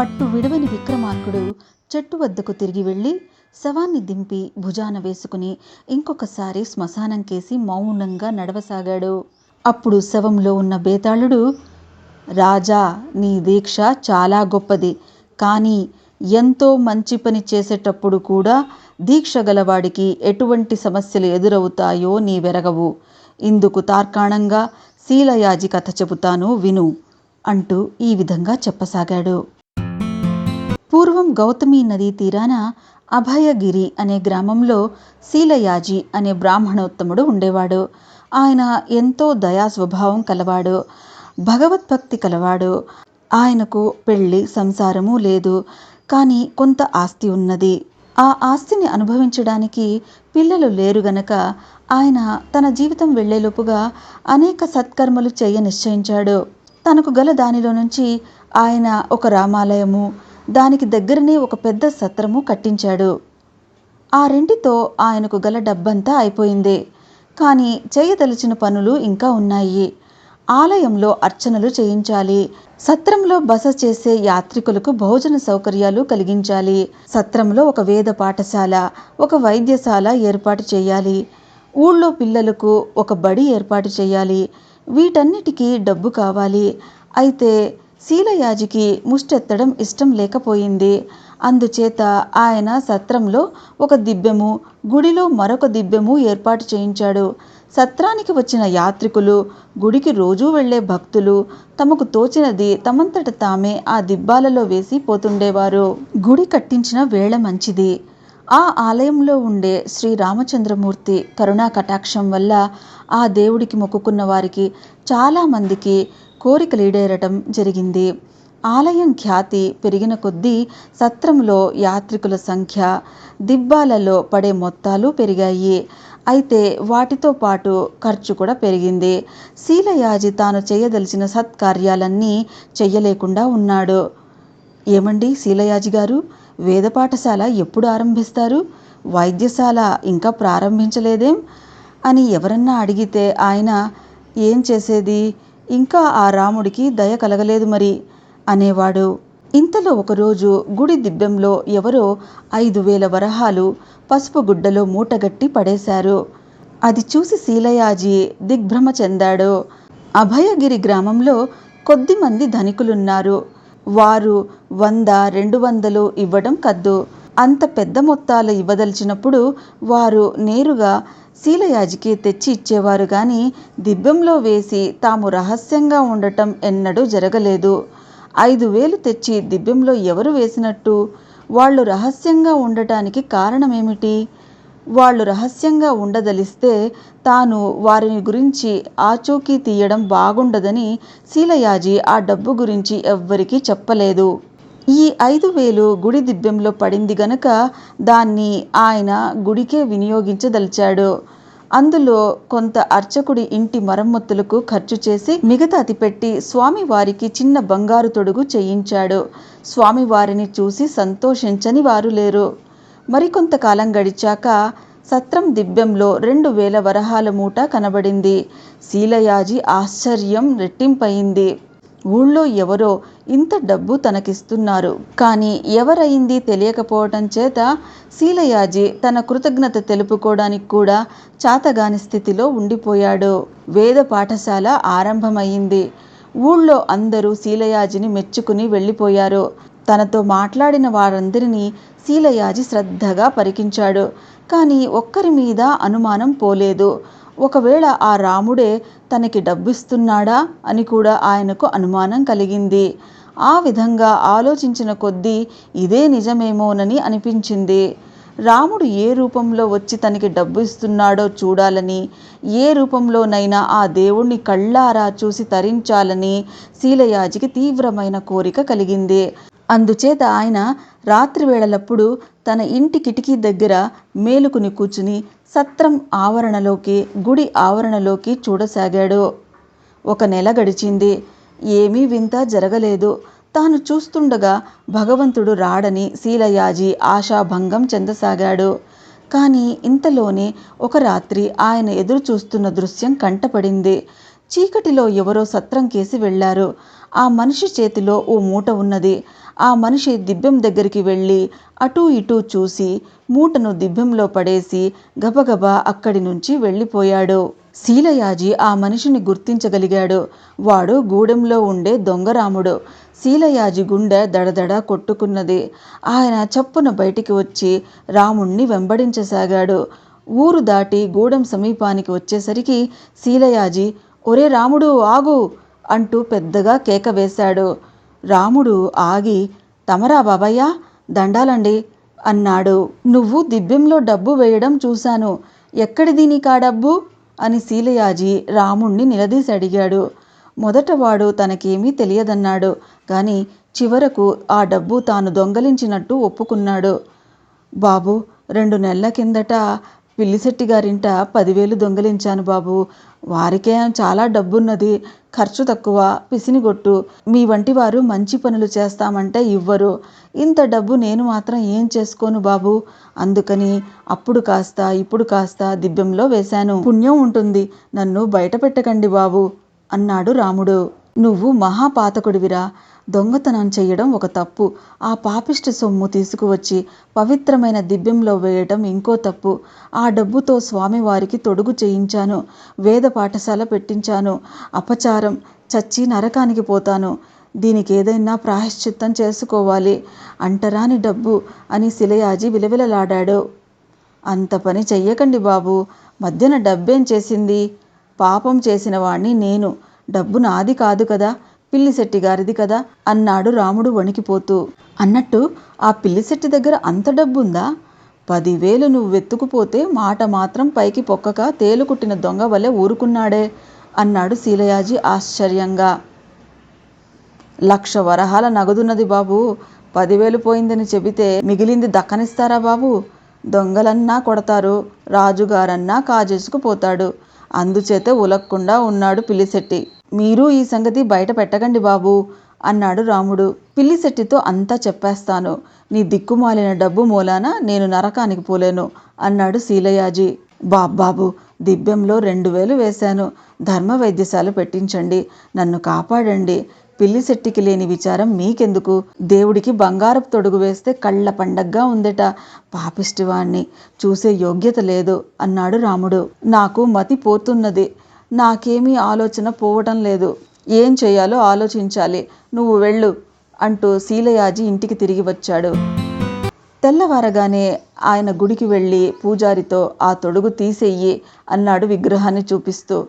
పట్టు విడవని విక్రమార్కుడు చెట్టు వద్దకు తిరిగి వెళ్ళి శవాన్ని దింపి భుజాన వేసుకుని ఇంకొకసారి శ్మశానం కేసి మౌనంగా నడవసాగాడు. అప్పుడు శవంలో ఉన్న బేతాళుడు రాజా నీ దీక్ష చాలా గొప్పది. కానీ ఎంతో మంచి పని చేసేటప్పుడు కూడా దీక్ష గలవాడికి ఎటువంటి సమస్యలు ఎదురవుతాయో నీ వెరగవు. ఇందుకు తార్కాణంగా శీలయాజి కథ చెబుతాను విను అంటూ ఈ విధంగా చెప్పసాగాడు. పూర్వం గౌతమి నదీ తీరాన అభయగిరి అనే గ్రామంలో శీలయాజి అనే బ్రాహ్మణోత్తముడు ఉండేవాడు. ఆయన ఎంతో దయా స్వభావం కలవాడు భగవద్భక్తి కలవాడు. ఆయనకు పెళ్ళి సంసారము లేదు కానీ కొంత ఆస్తి ఉన్నది. ఆ ఆస్తిని అనుభవించడానికి పిల్లలు లేరు గనక ఆయన తన జీవితం వెళ్ళేలోపుగా అనేక సత్కర్మలు చేయ నిశ్చయించాడు. తనకు గల దానిలో నుంచి ఆయన ఒక రామాలయము దానికి దగ్గరనే ఒక పెద్ద సత్రము కట్టించాడు. ఆ రెంటితో ఆయనకు గల డబ్బంతా అయిపోయింది. కానీ చేయదలిచిన పనులు ఇంకా ఉన్నాయి. ఆలయంలో అర్చనలు చేయించాలి. సత్రంలో బస చేసే యాత్రికులకు భోజన సౌకర్యాలు కలిగించాలి. సత్రంలో ఒక వేద పాఠశాల ఒక వైద్యశాల ఏర్పాటు చేయాలి. ఊళ్ళో పిల్లలకు ఒక బడి ఏర్పాటు చేయాలి. వీటన్నిటికీ డబ్బు కావాలి. అయితే శీలయాజికి ముష్టెత్తడం ఇష్టం లేకపోయింది. అందుచేత ఆయన సత్రంలో ఒక దిబ్బెము గుడిలో మరొక దిబ్బెము ఏర్పాటు చేయించాడు. సత్రానికి వచ్చిన యాత్రికులు గుడికి రోజూ వెళ్ళే భక్తులు తమకు తోచినది తమంతట తామే ఆ దిబ్బాలలో వేసి పోతుండేవారు. గుడి కట్టించిన వేళ మంచిది. ఆ ఆలయంలో ఉండే శ్రీ రామచంద్రమూర్తి కరుణా కటాక్షం వల్ల ఆ దేవుడికి మొక్కుకున్న వారికి చాలామందికి కోరికలీడేరటం జరిగింది. ఆలయం ఖ్యాతి పెరిగిన కొద్దీ సత్రంలో యాత్రికుల సంఖ్య దిబ్బాలలో పడే మొత్తాలు పెరిగాయి. అయితే వాటితో పాటు ఖర్చు కూడా పెరిగింది. శీలయాజి తాను చేయదలిచిన సత్కార్యాలన్నీ చెయ్యలేకుండా ఉన్నాడు. ఏమండి శీలయాజి గారు? వేద పాఠశాల ఎప్పుడు ఆరంభిస్తారు? వైద్యశాల ఇంకా ప్రారంభించలేదేం? అని ఎవరన్నా అడిగితే ఆయన ఏం చేసేది? ఇంకా ఆ రాముడికి దయ కలగలేదు మరి అనేవాడు. ఇంతలో ఒకరోజు గుడి దిబ్బెంలో ఎవరో ఐదు వేల వరహాలు పసుపు గుడ్డలో మూటగట్టి పడేశారు. అది చూసి శీలయాజీ దిగ్భ్రమ చెందాడు. అభయగిరి గ్రామంలో కొద్దిమంది ధనికులున్నారు. వారు వంద రెండు వందలు ఇవ్వడం కద్దు. అంత పెద్ద మొత్తాలు ఇవ్వదలిచినప్పుడు వారు నేరుగా శీలయాజికి తెచ్చి ఇచ్చేవారు గాని దిబ్బెంలో వేసి తాము రహస్యంగా ఉండటం ఎన్నడూ జరగలేదు. ఐదు వేలు తెచ్చి దిబ్బెంలో ఎవరు వేసినట్టు? వాళ్ళు రహస్యంగా ఉండటానికి కారణమేమిటి? వాళ్ళు రహస్యంగా ఉండదలిస్తే తాను వారిని గురించి ఆచూకీ తీయడం బాగుండదని శీలయాజి ఆ డబ్బు గురించి ఎవ్వరికీ చెప్పలేదు. ఈ ఐదు వేలు గుడి దిబ్బెంలో పడింది గనక దాన్ని ఆయన గుడికే వినియోగించదలిచాడు. అందులో కొంత అర్చకుడి ఇంటి మరమ్మతులకు ఖర్చు చేసి మిగతాది పెట్టి స్వామివారికి చిన్న బంగారు తొడుగు చేయించాడు. స్వామివారిని చూసి సంతోషించని వారు లేరు. మరికొంతకాలం గడిచాక సత్రం దిబ్బెంలో రెండు వేల వరహాల మూట కనబడింది. శీలయాజి ఆశ్చర్యం రెట్టింపయింది. ఊళ్ళో ఎవరో ఇంత డబ్బు తనకిస్తున్నారు. కానీ ఎవరైంది తెలియకపోవటం చేత శీలయాజి తన కృతజ్ఞత తెలుపుకోవడానికి కూడా చాతగాని స్థితిలో ఉండిపోయాడు. వేద పాఠశాల ఆరంభమైంది ఊళ్ళో అందరూ శీలయాజిని మెచ్చుకుని వెళ్ళిపోయారు. తనతో మాట్లాడిన వారందరినీ శీలయాజి శ్రద్ధగా పరికించాడు. కానీ ఒక్కరి మీద అనుమానం పోలేదు. ఒకవేళ ఆ రాముడే తనకి డబ్బిస్తున్నాడా అని కూడా ఆయనకు అనుమానం కలిగింది. ఆ విధంగా ఆలోచించిన కొద్దీ ఇదే నిజమేమోనని అనిపించింది. రాముడు ఏ రూపంలో వచ్చి తనకి డబ్బు ఇస్తున్నాడో చూడాలని ఏ రూపంలోనైనా ఆ దేవుణ్ణి కళ్ళారా చూసి తరించాలని శీలయాజికి తీవ్రమైన కోరిక కలిగింది. అందుచేత ఆయన రాత్రి వేళలప్పుడు తన ఇంటి కిటికీ దగ్గర మేలుకుని కూర్చుని సత్రం ఆవరణలోకి గుడి ఆవరణలోకి చూడసాగాడు. ఒక నెల గడిచింది. ఏమీ వింత జరగలేదు. తాను చూస్తుండగా భగవంతుడు రాడని శీలయాజి ఆశాభంగం చెందసాగాడు. కానీ ఇంతలోనే ఒక రాత్రి ఆయన ఎదురు చూస్తున్న దృశ్యం కంటపడింది. చీకటిలో ఎవరో సత్రం కేసి వెళ్ళారు. ఆ మనిషి చేతిలో ఓ మూట ఉన్నది. ఆ మనిషి దిబ్బెం దగ్గరికి వెళ్ళి అటూ ఇటూ చూసి మూటను దిబ్బెంలో పడేసి గబగబా అక్కడి నుంచి వెళ్ళిపోయాడు. శీలయాజి ఆ మనిషిని గుర్తించగలిగాడు. వాడు గూడెంలో ఉండే దొంగరాముడు. శీలయాజి గుండె దడదడ కొట్టుకున్నది. ఆయన చప్పున బయటికి వచ్చి రాముణ్ణి వెంబడించసాగాడు. ఊరు దాటి గూడెం సమీపానికి వచ్చేసరికి శీలయాజి ఒరే రాముడు ఆగు అంటూ పెద్దగా కేక వేశాడు. రాముడు ఆగి తమరా బాబయ్య దండాలండి అన్నాడు. నువ్వు దిబ్బెంలో డబ్బు వేయడం చూశాను. ఎక్కడిది నీకా డబ్బు? అని శీలయాజి రాముణ్ణి నిలదీసి అడిగాడు. మొదట వాడు తనకేమీ తెలియదన్నాడు కానీ చివరకు ఆ డబ్బు తాను దొంగలించినట్టు ఒప్పుకున్నాడు. బాబు రెండు నెలల కిందట పిల్లిశెట్టి గారింట పదివేలు దొంగలించాను బాబు. వారికే చాలా డబ్బున్నది ఖర్చు తక్కువ పిసినిగొట్టు. మీ వంటి వారు మంచి పనులు చేస్తామంటే ఇవ్వరు. ఇంత డబ్బు నేను మాత్రం ఏం చేసుకోను బాబు? అందుకని అప్పుడు కాస్త ఇప్పుడు కాస్త దిబ్బెంలో వేశాను. పుణ్యం ఉంటుంది నన్ను బయట పెట్టకండి బాబు అన్నాడు రాముడు. నువ్వు మహాపాతకుడివిరా. దొంగతనం చెయ్యడం ఒక తప్పు. ఆ పాపిష్టి సొమ్ము తీసుకువచ్చి పవిత్రమైన దిబ్బెంలో వేయటం ఇంకో తప్పు. ఆ డబ్బుతో స్వామివారికి తొడుగు చేయించాను. వేద పాఠశాల పెట్టించాను. అపచారం. చచ్చి నరకానికి పోతాను. దీనికి ఏదైనా ప్రాయశ్చిత్తం చేసుకోవాలి. అంటరాని డబ్బు అని శిలయాజి విలవిలలాడాడు. అంత పని చెయ్యకండి బాబు. మధ్యన డబ్బేం చేసింది? పాపం చేసిన వాణ్ణి నేను. డబ్బు నాది కాదు కదా పిల్లిశెట్టి గారిది కదా అన్నాడు రాముడు వణికిపోతూ. అన్నట్టు ఆ పిల్లిశెట్టి దగ్గర అంత డబ్బుందా? పదివేలు నువ్వు వెతుకుపోతే మాట మాత్రం పైకి పొక్కక తేలుకుట్టిన దొంగ వలె ఊరుకున్నాడే అన్నాడు శీలయాజి ఆశ్చర్యంగా. లక్ష వరహాల నగదున్నది బాబు పదివేలు పోయిందని చెబితే మిగిలింది దక్కనిస్తారా బాబు? దొంగలన్నా కొడతారు రాజుగారన్నా కాజేసుకుపోతాడు అందుచేత ఉలక్కుండా ఉన్నాడు పిల్లిశెట్టి మీరు ఈ సంగతి బయట పెట్టకండి బాబు అన్నాడు రాముడు. పిల్లిశెట్టితో అంతా చెప్పేస్తాను. నీ దిక్కుమాలిన డబ్బు మూలాన నేను నరకానికి పోలేను అన్నాడు శీలయాజి. బాబ్బాబు దిబ్బెంలో రెండు వేలు వేశాను. ధర్మ వైద్యశాల పెట్టించండి నన్ను కాపాడండి. పిల్లిశెట్టికి లేని విచారం మీకెందుకు? దేవుడికి బంగారపు తొడుగు వేస్తే కళ్ళ పండగ్గా ఉందట. పాపిష్టివాణ్ణి చూసే యోగ్యత లేదు అన్నాడు రాముడు. నాకు మతి పోతున్నది. నాకేమీ ఆలోచన పోవటం లేదు. ఏం చేయాలో ఆలోచించాలి. నువ్వు వెళ్ళు అంటూ శీలయాజి ఇంటికి తిరిగి వచ్చాడు. తెల్లవారగానే ఆయన గుడికి వెళ్ళి పూజారితో ఆ తొడుగు తీసేయి అన్నాడు విగ్రహాన్ని చూపిస్తూ.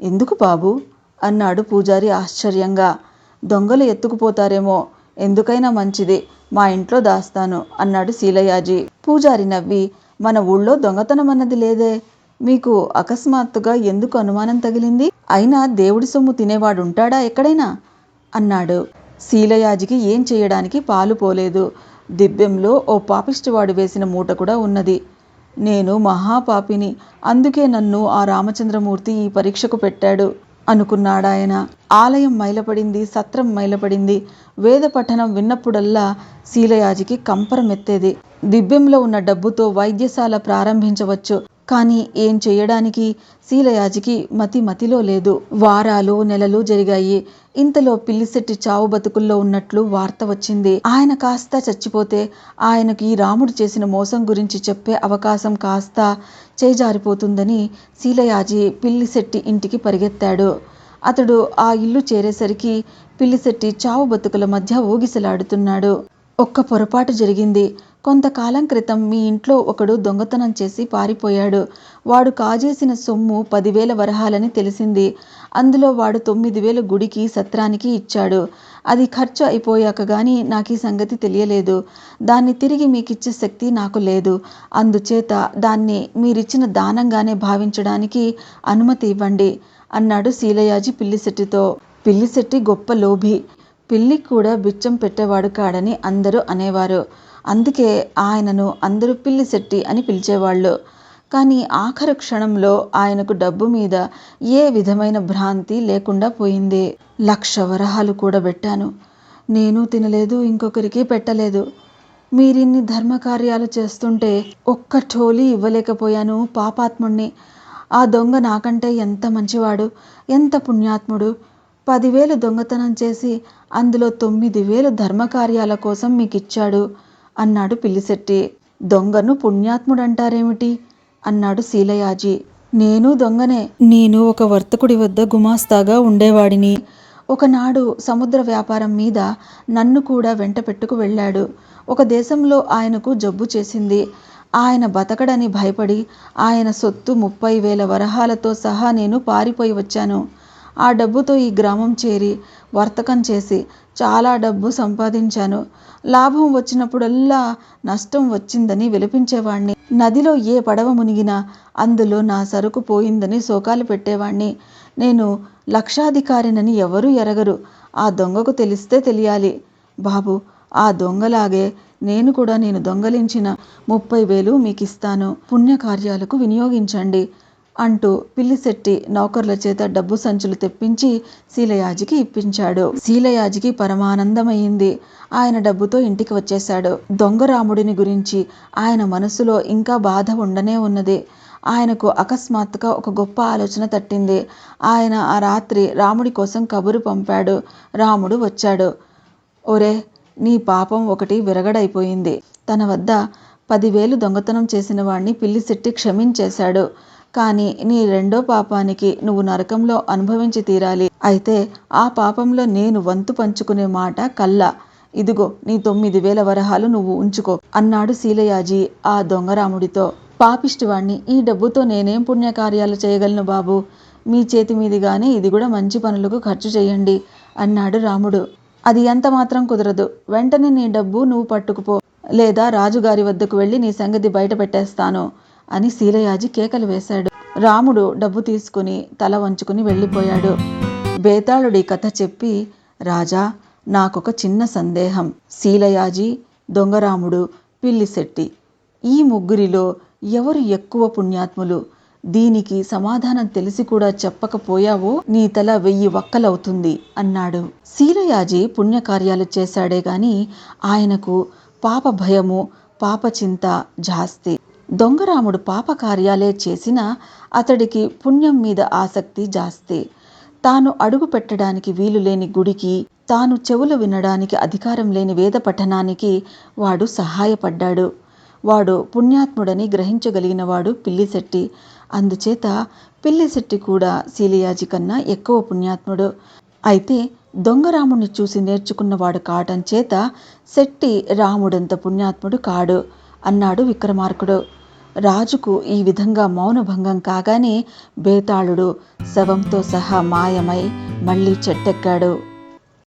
ఎందుకు బాబు? అన్నాడు పూజారి ఆశ్చర్యంగా. దొంగలు ఎత్తుకుపోతారేమో. ఎందుకైనా మంచిది. మా ఇంట్లో దాస్తాను అన్నాడు శీలయాజి. పూజారి నవ్వి మన ఊళ్ళో దొంగతనం అన్నది లేదే. మీకు అకస్మాత్తుగా ఎందుకు అనుమానం తగిలింది? అయినా దేవుడి సొమ్ము తినేవాడు ఉంటాడా ఎక్కడైనా? అన్నాడు. శీలయాజికి ఏం చేయడానికి పాలు పోలేదు. దిబ్బెంలో ఓ పాపిష్టివాడు వేసిన మూట కూడా ఉన్నది. నేను మహాపాపిని అందుకే నన్ను ఆ రామచంద్రమూర్తి ఈ పరీక్షకు పెట్టాడు అనుకున్నాడాయన. ఆలయం మైలపడింది సత్రం మైలపడింది. వేద పఠనం విన్నప్పుడల్లా శీలయాజికి కంపరమెత్తేది. దిబ్బెంలో ఉన్న డబ్బుతో వైద్యశాల ప్రారంభించవచ్చు. కానీ ఏం చేయడానికి? శీలయాజికి మతి మతిలో లేదు. వారాలు నెలలు జరిగాయి. ఇంతలో పిల్లిశెట్టి చావు బతుకుల్లో ఉన్నట్లు వార్త వచ్చింది. ఆయన కాస్త చచ్చిపోతే ఆయనకి రాముడు చేసిన మోసం గురించి చెప్పే అవకాశం కాస్త చేజారిపోతుందని శీలయాజి పిల్లిశెట్టి ఇంటికి పరిగెత్తాడు. అతడు ఆ ఇల్లు చేరేసరికి పిల్లిశెట్టి చావు బతుకుల మధ్య ఊగిసలాడుతున్నాడు. ఒక్క పొరపాటు జరిగింది. కొంతకాలం క్రితం మీ ఇంట్లో ఒకడు దొంగతనం చేసి పారిపోయాడు. వాడు కాజేసిన సొమ్ము పదివేల వరహాలని తెలిసింది. అందులో వాడు తొమ్మిది వేల గుడికి సత్రానికి ఇచ్చాడు. అది ఖర్చు అయిపోయాక కానీ నాకు ఈ సంగతి తెలియలేదు. దాన్ని తిరిగి మీకిచ్చే శక్తి నాకు లేదు. అందుచేత దాన్ని మీరిచ్చిన దానంగానే భావించడానికి అనుమతి ఇవ్వండి అన్నాడు శీలయాజి పిల్లిశెట్టితో. పిల్లిశెట్టి గొప్ప లోభి. పిల్లి కూడా బిచ్చం పెట్టేవాడు కాడని అందరూ అనేవారు. అందుకే ఆయనను అందరూ పిల్లిశెట్టి అని పిలిచేవాళ్ళు. కానీ ఆఖరు క్షణంలో ఆయనకు డబ్బు మీద ఏ విధమైన భ్రాంతి లేకుండా పోయింది. లక్ష వరహాలు కూడబెట్టాను నేను తినలేదు ఇంకొకరికి పెట్టలేదు. మీరిన్ని ధర్మకార్యాలు చేస్తుంటే ఒక్క ఠోలీ ఇవ్వలేకపోయాను పాపాత్ముణ్ణి. ఆ దొంగ నాకంటే ఎంత మంచివాడు ఎంత పుణ్యాత్ముడు? పదివేలు దొంగతనం చేసి అందులో తొమ్మిది వేలు ధర్మకార్యాల కోసం మీకు ఇచ్చాడు అన్నాడు పిల్లిశెట్టి. దొంగను పుణ్యాత్ముడంటారేమిటి? అన్నాడు శీలయాజి. నేను దొంగనే. నేను ఒక వర్తకుడి వద్ద గుమాస్తాగా ఉండేవాడిని. ఒకనాడు సముద్ర వ్యాపారం మీద నన్ను కూడా వెంట పెట్టుకు వెళ్ళాడు. ఒక దేశంలో ఆయనకు జబ్బు చేసింది. ఆయన బతకడని భయపడి ఆయన సొత్తు ముప్పై వేల వరహాలతో సహా నేను పారిపోయి వచ్చాను. ఆ డబ్బుతో ఈ గ్రామం చేరి వర్తకం చేసి చాలా డబ్బు సంపాదించాను. లాభం వచ్చినప్పుడల్లా నష్టం వచ్చిందని విలపించేవాణ్ణి. నదిలో ఏ పడవ మునిగినా అందులో నా సరుకు పోయిందని శోకాలు పెట్టేవాణ్ణి. నేను లక్షాధికారినని ఎవరూ ఎరగరు. ఆ దొంగకు తెలిస్తే తెలియాలి. బాబు ఆ దొంగలాగే నేను కూడా నేను దొంగలించిన ముప్పై వేలు మీకు ఇస్తాను పుణ్యకార్యాలకు వినియోగించండి. అంటూ పిల్లిశెట్టి నౌకర్ల చేత డబ్బు సంచులు తెప్పించి శీలయాజికి ఇప్పించాడు. శీలయాజికి పరమానందమైంది ఆయన డబ్బుతో ఇంటికి వచ్చేశాడు. దొంగ రాముడిని గురించి ఆయన మనసులో ఇంకా బాధ ఉండనే ఉన్నది. ఆయనకు అకస్మాత్తుగా ఒక గొప్ప ఆలోచన తట్టింది. ఆయన ఆ రాత్రి రాముడి కోసం కబురు పంపాడు. రాముడు వచ్చాడు. ఒరే నీ పాపం ఒకటి విరగడైపోయింది. తన వద్ద పదివేలు దొంగతనం చేసిన వాణ్ణి పిల్లిశెట్టి క్షమించేశాడు. కానీ నీ రెండో పాపానికి నువ్వు నరకంలో అనుభవించి తీరాలి. అయితే ఆ పాపంలో నేను వంతు పంచుకునే మాట కల్లా ఇదిగో నీ తొమ్మిది వేల వరహాలు నువ్వు ఉంచుకో అన్నాడు శీలయాజీ ఆ దొంగరాముడితో పాపిష్టివాణ్ణి ఈ డబ్బుతో నేనేం పుణ్యకార్యాలు చేయగలను బాబు? మీ చేతి మీదిగానే ఇది కూడా మంచి పనులకు ఖర్చు చేయండి అన్నాడు రాముడు. అది ఎంత మాత్రం కుదరదు. వెంటనే నీ డబ్బు నువ్వు పట్టుకుపో లేదా రాజుగారి వద్దకు వెళ్ళి నీ సంగతి బయట పెట్టేస్తాను. అని శీలయాజి కేకలు వేశాడు. రాముడు డబ్బు తీసుకుని తల వంచుకుని వెళ్ళిపోయాడు. బేతాళుడి కథ చెప్పి రాజా నాకొక చిన్న సందేహం. శీలయాజి దొంగరాముడు పిల్లిశెట్టి ఈ ముగ్గురిలో ఎవరు ఎక్కువ పుణ్యాత్ములు? దీనికి సమాధానం తెలిసి కూడా చెప్పకపోయావో? నీ తల వెయ్యి వక్కలవుతుంది అన్నాడు. శీలయాజి పుణ్యకార్యాలు చేశాడే గాని ఆయనకు పాప భయము పాప చింత జాస్తి. దొంగరాముడు పాపకార్యాలే చేసినా అతడికి పుణ్యం మీద ఆసక్తి జాస్తి. తాను అడుగు పెట్టడానికి వీలు లేని గుడికి తాను చెవులు వినడానికి అధికారం లేని వేద పఠనానికి వాడు సహాయపడ్డాడు. వాడు పుణ్యాత్ముడని గ్రహించగలిగినవాడు పిల్లిశెట్టి. అందుచేత పిల్లిశెట్టి కూడా శీలియాజి కన్నా ఎక్కువ పుణ్యాత్ముడు. అయితే దొంగరాముణ్ణి చూసి నేర్చుకున్నవాడు కావటం చేత శెట్టి రాముడంత పుణ్యాత్ముడు కాడు అన్నాడు విక్రమార్కుడు. రాజుకు ఈ విధంగా మౌనభంగం కాగానే బేతాళుడు శవంతో సహా మాయమై మళ్ళీ చెట్టెక్కాడు.